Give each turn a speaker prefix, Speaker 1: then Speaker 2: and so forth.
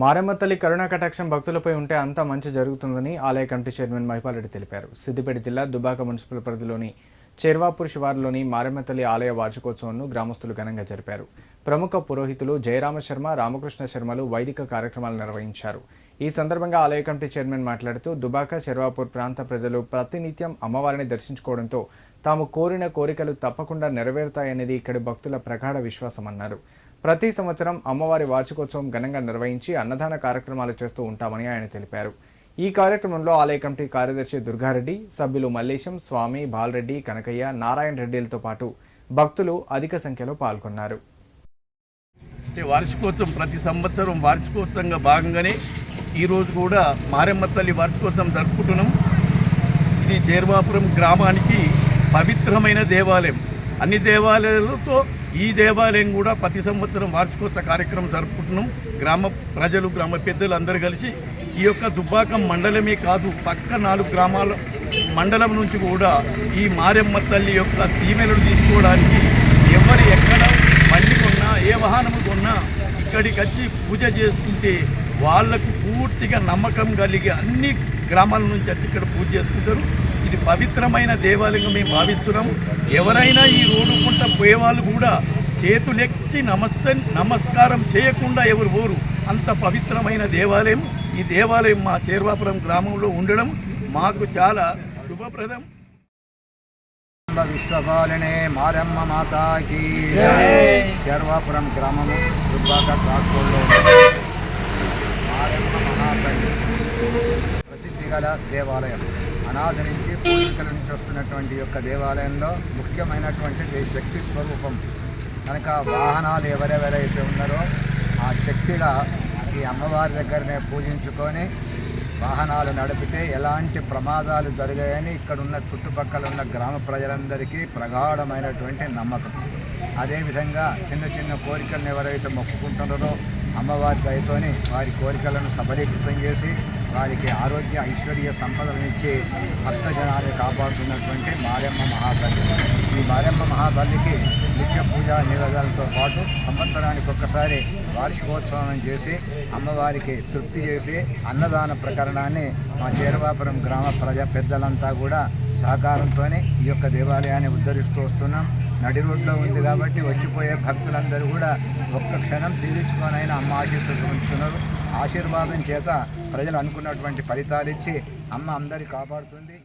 Speaker 1: మారెమ్మ తల్లి కరుణా కటాక్షం భక్తులపై ఉంటే అంతా మంచి జరుగుతుందని ఆలయ కమిటీ చైర్మన్ మహిపాలరెడ్డి తెలిపారు. సిద్దిపేట జిల్లా దుబాక మున్సిపల్ పరిధిలోని చేర్వాపూర్ శివారులోని మారెమ్మ తల్లి ఆలయ వార్షికోత్సవంను గ్రామస్తులు ఘనంగా జరిపారు. ప్రముఖ పురోహితులు జయరామ శర్మ రామకృష్ణ శర్మలు వైదిక కార్యక్రమాలు నిర్వహించారు. ఈ సందర్భంగా ఆలయ కమిటీ చైర్మన్ మాట్లాడుతూ దుబాక శర్వాపూర్ ప్రాంత ప్రజలు ప్రతినిత్యం అమ్మవారిని దర్శించుకోవడంతో తాము కోరిన కోరికలు తప్పకుండా నెరవేరుతాయనేది ఇక్కడి భక్తుల ప్రగాఢ విశ్వాసమన్నారు. ప్రతి సంవత్సరం అమ్మవారి వార్షికోత్సవం ఘనంగా నిర్వహించి అన్నదాన కార్యక్రమాలు చేస్తూ ఉంటామని ఆయన తెలిపారు. ఈ కార్యక్రమంలో ఆలయ కమిటీ కార్యదర్శి దుర్గారెడ్డి సభ్యులు మల్లేశం స్వామి బాలరెడ్డి కనకయ్య నారాయణ రెడ్డిలతో పాటు భక్తులు అధిక సంఖ్యలో పాల్గొన్నారు.
Speaker 2: వార్షికోత్సవం ప్రతి సంవత్సరం వార్షికోత్సవంగా భాగంగానే ఈరోజు కూడా మారెమ్మ తల్లి వార్షికోత్సవం జరుపుకుంటున్నాం. ఇది చేర్వాపురం గ్రామానికి పవిత్రమైన దేవాలయం. అన్ని దేవాలయాలతో ఈ దేవాలయం కూడా ప్రతి సంవత్సరం వార్షికోత్సవ కార్యక్రమం జరుపుకుంటున్నాం. గ్రామ ప్రజలు గ్రామ పెద్దలు అందరూ కలిసి ఈ యొక్క దుబ్బాకం మండలమే కాదు పక్క నాలుగు గ్రామాల మండలం నుంచి కూడా ఈ మారెమ్మ తల్లి యొక్క దీవెనలు తీసుకోవడానికి ఎవరు ఎక్కడ బండి కొన్నా ఏ వాహనం కొన్నా ఇక్కడికి వచ్చి పూజ చేసుకుంటే వాళ్ళకు పూర్తిగా నమ్మకం కలిగి అన్ని గ్రామాల నుంచి వచ్చి ఇక్కడ పూజ చేసుకుంటారు. ఇది పవిత్రమైన దేవాలయంగా మేము భావిస్తున్నాము ఎవరైనా ఈ రోడ్డు పుంట పోయే వాళ్ళు కూడా చేతులెత్తి నమస్తే నమస్కారం చేయకుండా ఎవరు పోరు. అంత పవిత్రమైన దేవాలయం. ఈ దేవాలయం మా చేర్వాపురం గ్రామంలో ఉండడం మాకు చాలా శుభప్రదం.
Speaker 3: విశ్వపాలనే మారమ్మ మాతాకి. శర్వాపురం గ్రామము దుబ్బాక కాకోల్లో మారమ్మ మహాతల్లి ప్రసిద్ధి గల దేవాలయం. అనాథ నుంచి పూర్వీకుల నుంచి వస్తున్నటువంటి యొక్క దేవాలయంలో ముఖ్యమైనటువంటి శక్తి స్వరూపం కనుక వాహనాలు ఎవరెవరైతే ఉన్నారో ఆ శక్తిగా ఈ అమ్మవారి దగ్గరనే పూజించుకొని వాహనాలు నడిపితే ఎలాంటి ప్రమాదాలు జరిగాయని ఇక్కడ ఉన్న చుట్టుపక్కల ఉన్న గ్రామ ప్రజలందరికీ ప్రగాఢమైనటువంటి నమ్మకం. అదేవిధంగా చిన్న చిన్న కోరికలను ఎవరైతే మొక్కుకుంటున్నారో అమ్మవారి దయతోని వారి కోరికలను సబలీకృతం చేసి వారికి ఆరోగ్య ఐశ్వర్య సంపదలను ఇచ్చి భక్త జనాన్ని కాపాడుతున్నటువంటి మారెమ్మ మహాతల్లి ఈ మారెమ్మ మహాతల్లికి నిత్య పూజా నివేదాలతో పాటు సంవత్సరానికి ఒక్కసారి వార్షికోత్సవం చేసి అమ్మవారికి తృప్తి చేసి అన్నదాన ప్రకరణాన్ని మా చేరవాపురం గ్రామ ప్రజా పెద్దలంతా కూడా సహకారంతోనే ఈ యొక్క దేవాలయాన్ని ఉద్ధరిస్తూ వస్తున్నాం. నడి రోడ్లో ఉంది కాబట్టి వచ్చిపోయే భక్తులందరూ కూడా ఒక్క క్షణం తీర్చుకోనైనా అమ్మ ఆశీస్సులు ఆశీర్వాదం చేత ప్రజలు అనుకున్నటువంటి ఫలితాలు ఇచ్చి అమ్మ అందరి కాపాడుతుంది.